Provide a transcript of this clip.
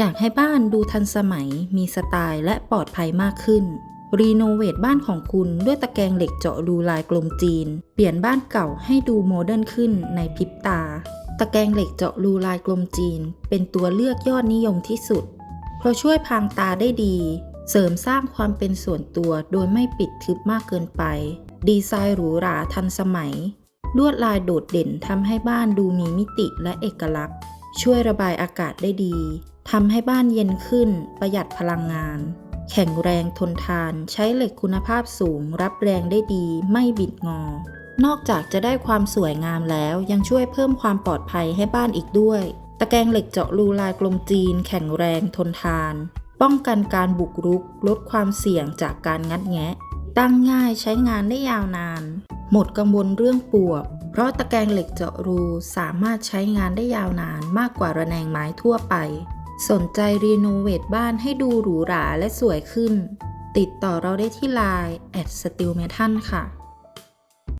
อยากให้บ้านดูทันสมัย มีสไตล์และปลอดภัยมากขึ้น รีโนเวทบ้านของคุณด้วยตะแกรงเหล็กเจาะรูลายกลมจีน เปลี่ยนบ้านเก่าให้ดูโมเดิร์นขึ้นในพริบตา ตะแกรงเหล็กเจาะรูลายกลมจีน เป็นตัวเลือกยอดนิยมที่สุด เพราะช่วยพรางตาได้ดี เสริมสร้างความเป็นส่วนตัวโดยไม่ปิดทึบมากเกินไป ดีไซน์หรูหราทันสมัย ลวดลายโดดเด่นทำให้บ้านดูมีมิติและเอกลักษณ์ ช่วยระบายอากาศได้ดีทำให้บ้านเย็นขึ้น ประหยัดพลังงาน แข็งแรงทนทาน ใช้เหล็กคุณภาพสูง รับแรงได้ดี ไม่บิดงอ นอกจากจะได้ความสวยงามแล้วยังช่วยเพิ่มความปลอดภัยให้บ้านอีกด้วย ตะแกรงเหล็กเจาะรูลายกลมจีน แข็งแรงทนทาน ป้องกันการบุกรุก ลดความเสี่ยงจากการงัดแงะ ตั้งง่ายใช้งานได้ยาวนาน หมดกังวลเรื่องปวก ราะตะแกรงเหล็กเจาะรูสามารถใช้งานได้ยาวนานมากกว่าระแนงไม้ทั่วไป สนใจรีโนเวทบ้านให้ดูหรูหราและสวยขึ้น ติดต่อเราได้ที่ไลน์แอดสติลเมทันค่ะ